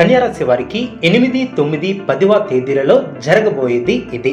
కన్యారాశి వారికి ఎనిమిది తొమ్మిది పదివ తేదీలలో జరగబోయేది ఇది.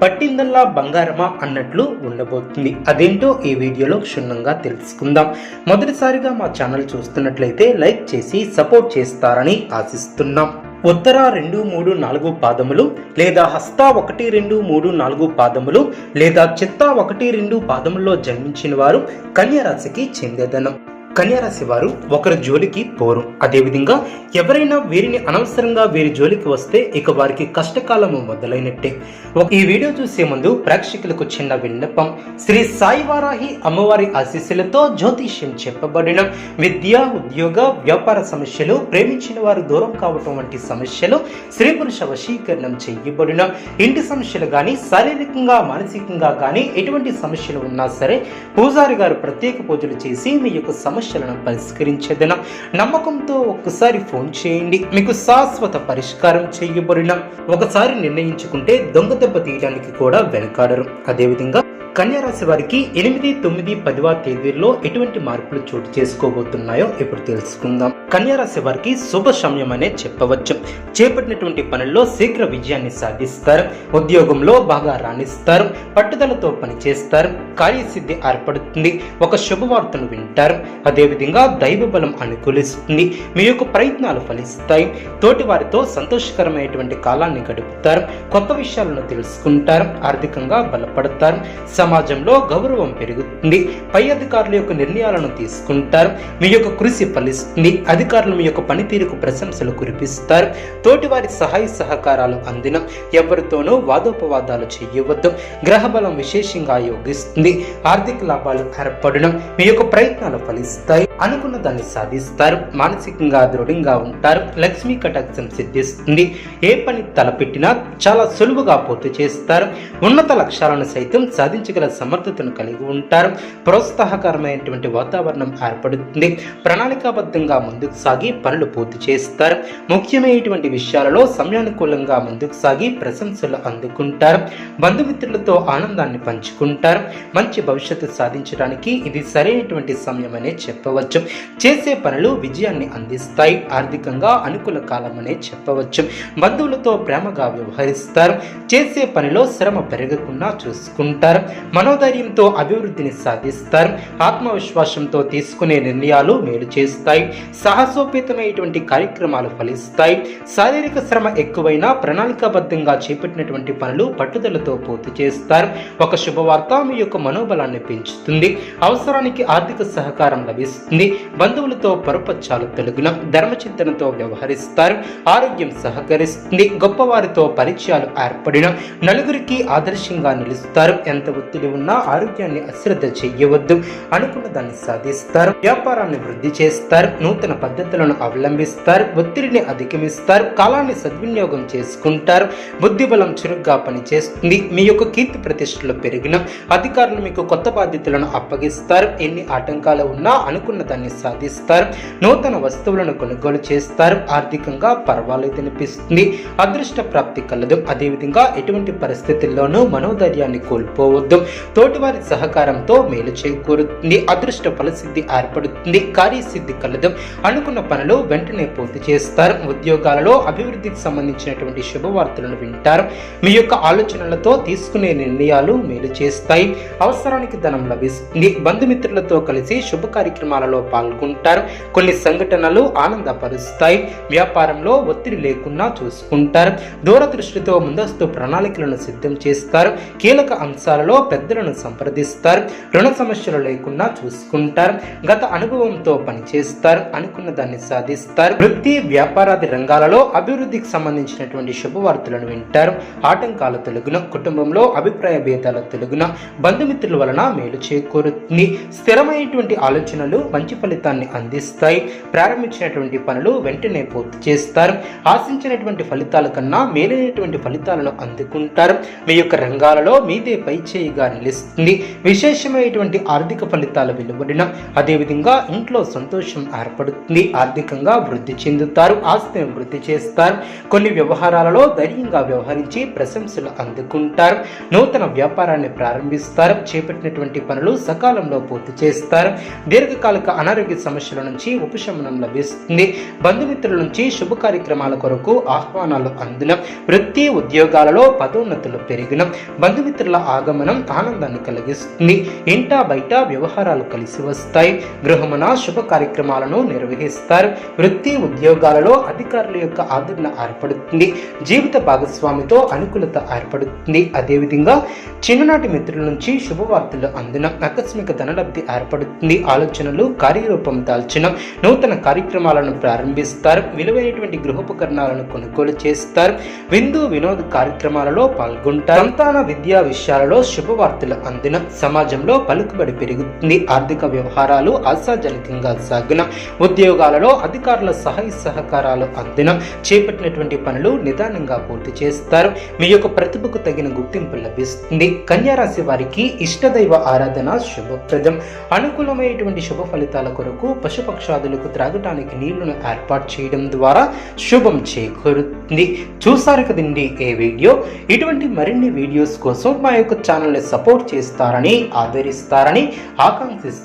పట్టిందల్లా బంగారమా అన్నట్లు ఉండబోతుంది. అదేంటో ఈ వీడియోలో క్షుణ్ణంగా తెలుసుకుందాం. మొదటిసారిగా మా ఛానల్ చూస్తున్నట్లయితే లైక్ చేసి సపోర్ట్ చేస్తారని ఆశిస్తున్నాం. ఉత్తర రెండు మూడు నాలుగు పాదములు లేదా హస్త ఒకటి రెండు మూడు నాలుగు పాదములు లేదా చిత్త ఒకటి రెండు పాదముల్లో జన్మించిన వారు కన్యారాశికి చెందేదనం. కన్యారాశి వారు ఒకరి జోలికి పోరు. అదేవిధంగా ఎవరైనా వీరిని అనవసరంగా వీరి జోలికి వస్తే ఇక వారికి కష్టకాలము మొదలైనట్టే. ఒక- ఈ వీడియో చూసే ముందు ప్రేక్షకులకు చిన్న విన్నపం. శ్రీ సాయివారాహి అమ్మవారి ఆశీస్సులతో జ్యోతిష్యం చెప్పబడిన విద్య ఉద్యోగ వ్యాపార సమస్యలు ప్రేమించిన వారు దూరం కావటం వంటి సమస్యలు స్త్రీ పురుష వశీకరణం చేయబడిన ఇంటి సమస్యలు కానీ శారీరకంగా మానసికంగా కానీ ఎటువంటి సమస్యలు ఉన్నా సరే పూజారి గారు ప్రత్యేక పూజలు చేసి మీ యొక్క సమస్య సమస్యలను పరిష్కరించేదన నమ్మకంతో ఒక్కసారి ఫోన్ చేయండి. మీకు శాశ్వత పరిష్కారం చేయబడిన. ఒకసారి నిర్ణయించుకుంటే దొంగ దెబ్బ తీయడానికి కూడా వెనకాడరు. అదేవిధంగా కన్యారాశి వారికి ఎనిమిది తొమ్మిది పదివ తేదీల్లో ఎటువంటి మార్పులు చోటు చేసుకోబోతున్నాయో ఇప్పుడు తెలుసుకుందాం. కన్యారాశి వారికి శుభ సమయమనే అనే చెప్పవచ్చు. చేపట్టినటువంటి పనుల్లో శీఘ్ర విజయాన్ని సాధిస్తారు. ఉద్యోగంలో బాగా రాణిస్తారు. పట్టుదలతో పనిచేస్తారు. కార్యసిద్ధి ఏర్పడుతుంది. ఒక శుభవార్తను వింటారు. అదేవిధంగా దైవ బలం అనుకూలిస్తుంది. మీ యొక్క ప్రయత్నాలు ఫలిస్తాయి. తోటి వారితో సంతోషకరమైనటువంటి కాలాన్ని గడుపుతారు. కొత్త విషయాలను తెలుసుకుంటారు. ఆర్థికంగా బలపడతారు. సమాజంలో గౌరవం పెరుగుతుంది. పై అధికారుల యొక్క నిర్ణయాలను తీసుకుంటారు. మీ యొక్క కృషి ఫలిస్తుంది. అది అధికారులు మీ యొక్క పనితీరుకు ప్రశంసలు కురిపిస్తారు. తోటి వారి సహాయ సహకారాలు అందిన. ఎవరితోనూ వాదోపవాదాలు చేయవద్దు. గ్రహ బలం విశేషంగా యోగిస్తుంది. ఆర్థిక లాభాలు ఏర్పడడం మీ యొక్క ప్రయత్నాలు ఫలిస్తాయి. అనుకున్న దాన్ని సాధిస్తారు. మానసికంగా దృఢంగా ఉంటారు. లక్ష్మీ కటాక్షం సిద్ధిస్తుంది. ఏ పని తలపెట్టినా చాలా సులువుగా పూర్తి చేస్తారు. ఉన్నత లక్ష్యాలను సైతం సాధించగల సమర్థతను కలిగి ఉంటారు. ప్రోత్సాహకరమైనటువంటి వాతావరణం ఏర్పడుతుంది. ప్రణాళికాబద్ధంగా ముందుకు సాగి పనులు పూర్తి చేస్తారు. ముఖ్యమైనటువంటి విషయాలలో సమయానుకూలంగా ముందుకు సాగి ప్రశంసలు అందుకుంటారు. బంధుమిత్రులతో ఆనందాన్ని పంచుకుంటారు. మంచి భవిష్యత్తు సాధించడానికి ఇది సరైనటువంటి సమయం అనే చెప్పవచ్చు. చేసే పనులు విజయాన్ని అందిస్తాయి. ఆర్థికంగా అనుకూల కాలం అనే చెప్పవచ్చు. బంధువులతో ప్రేమగా వ్యవహరిస్తారు. చేసే పనిలో శ్రమ పెరగకుండా చూసుకుంటారు. మనోధైర్యంతో అభివృద్ధిని సాధిస్తారు. ఆత్మవిశ్వాసంతో తీసుకునే నిర్ణయాలు మేలు చేస్తాయి. సాహసోపేతమైనటువంటి కార్యక్రమాలు ఫలిస్తాయి. శారీరక శ్రమ ఎక్కువైనా ప్రణాళికాబద్ధంగా చేపట్టినటువంటి పనులు పట్టుదలతో పూర్తి చేస్తారు. ఒక శుభవార్త మీ యొక్క మనోబలాన్ని పెంచుతుంది. అవసరానికి ఆర్థిక సహకారం లభిస్తుంది. బంధువులతో పరుపచ్చాలు తొలగిన ధర్మచింతనతో వ్యవహరిస్తారు. ఆరోగ్యం సహకరిస్తుంది. గొప్పవారితో పరిచయాలు ఏర్పడిన నలుగురికి ఆదర్శంగా నిలుస్తారు. ఎంత ఒత్తిడి ఉన్నా ఆరోగ్యాన్ని అశ్రద్ధ చెయ్యవద్దు అనుకున్న దాన్ని సాధిస్తారు. వ్యాపారాన్ని వృద్ధి చేస్తారు. నూతన పద్ధతులను అవలంబిస్తారు ఒత్తిడిని అధిగమిస్తారు కాలాన్ని సద్వినియోగం చేసుకుంటారు బుద్ధిబలం చురుగ్గా పనిచేస్తుంది మీ యొక్క కీర్తి ప్రతిష్టలు పెరిగిన అధికారులు మీకు కొత్త బాధ్యతలను అప్పగిస్తారు ఎన్ని ఆటంకాలు ఉన్నా అనుకున్న దాన్ని సాధిస్తారు నూతన వస్తువులను కొనుగోలు చేస్తారు ఆర్థికంగా పర్వాలేదు అనిపిస్తుంది అదృష్ట ప్రాప్తి కలదు అదేవిధంగా ఎటువంటి పరిస్థితుల్లోనూ మనోధైర్యాన్ని కోల్పోవద్దు తోటివారి సహకారంతో మేలు చేకూరుతుంది అదృష్ట ఫలసిద్ధి ఏర్పడుతుంది కార్యసిద్ధి కలదు అనుకున్న పనులు వెంటనే పూర్తి చేస్తారు. ఉద్యోగాలలో అభివృద్ధికి సంబంధించినటువంటి శుభవార్తలను వింటారు. మీ యొక్క ఆలోచనలతో తీసుకునే నిర్ణయాలు మేలు చేస్తాయి. అవసరానికి ధనం లభిస్తుంది. బంధుమిత్రులతో కలిసి శుభ కార్యక్రమాలలో పాల్గొంటారు. కొన్ని సంఘటనలు ఆనందపరుస్తాయి. వ్యాపారంలో ఒత్తిడి లేకుండా చూసుకుంటారు. దూరదృష్టితో ముందస్తు ప్రణాళికలను సిద్ధం చేస్తారు. కీలక అంశాలలో పెద్దలను సంప్రదిస్తారు. రుణ సమస్యలు లేకుండా చూసుకుంటారు. గత అనుభవంతో పనిచేస్తారు. అనుకున్న దాన్ని సాధిస్తారు. వృత్తి వ్యాపారాది రంగాలలో అభివృద్ధికి సంబంధించినటువంటి శుభవార్తలను వింటారు. ఆటంకాల తొలగిన కుటుంబంలో అభిప్రాయ భేదాల తెలుగున బంధుమిత్రుల వలన మేలు చేకూరుతుంది. స్థిరమైనటువంటి ఆలోచనలు మంచి ఫలితాన్ని అందిస్తాయి. ప్రారంభించినటువంటి పనులు వెంటనే పూర్తి చేస్తారు. ఆశించినటువంటి ఫలితాల కన్నా మేలైనటువంటి ఫలితాలను అందుకుంటారు. మీ యొక్క రంగాలలో మీదే పై చేయిగా నిలుస్తుంది. విశేషమైనటువంటి ఆర్థిక ఫలితాలు వెలువడిన అదేవిధంగా ఇంట్లో సంతోషం ఏర్పడుతుంది. మీ ఆర్థికంగా వృద్ధి చెందుతారు ఆస్తిని వృద్ధి చేస్తారు. కొన్ని వ్యవహారాలలో ధైర్యంగా వ్యవహరించి ప్రశంసలు అందుకుంటారు. నూతన వ్యాపారాన్ని ప్రారంభిస్తారు. చేపట్టినటువంటి పనులు సకాలంలో పూర్తి చేస్తారు. దీర్ఘకాలిక అనారోగ్య సమస్యల నుంచి ఉపశమనం లభిస్తుంది. బంధుమిత్రుల నుంచి శుభ కార్యక్రమాల కొరకు ఆహ్వానాలు అందిన. వృత్తి ఉద్యోగాలలో పదోన్నతులు పెరిగిన. బంధుమిత్రుల ఆగమనం ఆనందాన్ని కలిగిస్తుంది. ఇంటా బయట వ్యవహారాలు కలిసి వస్తాయి. గృహమున శుభ కార్యక్రమాలను నిర్వహిస్తారు. వృత్తి ఉద్యోగాలలో అధికారుల యొక్క ఆదరణ ఏర్పడుతుంది. జీవిత భాగస్వామితో అనుకూలత ఏర్పడుతుంది. అదేవిధంగా చిన్ననాటి మిత్రుల నుంచి శుభవార్తలు అందిన ఆకస్మిక ధనలబ్ధి ఏర్పడుతుంది. ఆలోచనలు కార్యరూపం దాల్చిన నూతన కార్యక్రమాలను ప్రారంభిస్తారు. విలువైనటువంటి గృహోపకరణాలను కొనుగోలు చేస్తారు. విందు వినోద కార్యక్రమాలలో పాల్గొంటారు. సంతాన విద్యా విషయాలలో శుభవార్తలు అందిన సమాజంలో పలుకుబడి పెరుగుతుంది. ఆర్థిక వ్యవహారాలు ఆశాజనకంగా సాగిన ఉద్యోగాలలో అధికారుల సహాయ సహకారాలు అందిన. చేపట్టినటువంటి పనులు నిదానంగా పూర్తి చేస్తారు. మీ యొక్క ప్రతిభకు తగిన గుర్తింపు లభిస్తుంది. కన్యారాశి వారికి ఇష్టదైవ ఆరాధన శుభప్రదం. అనుకూలమైనటువంటి శుభ ఫలితాల కొరకు పశుపక్షాదులకు త్రాగటానికి నీళ్ళను ఏర్పాటు చేయడం ద్వారా శుభం చేకూరుతుంది. చూసారు కదండి ఏ వీడియో? ఇటువంటి మరిన్ని వీడియోస్ కోసం మా యొక్క ఛానల్ని సపోర్ట్ చేస్తారని ఆదరిస్తారని ఆకాంక్షిస్తారు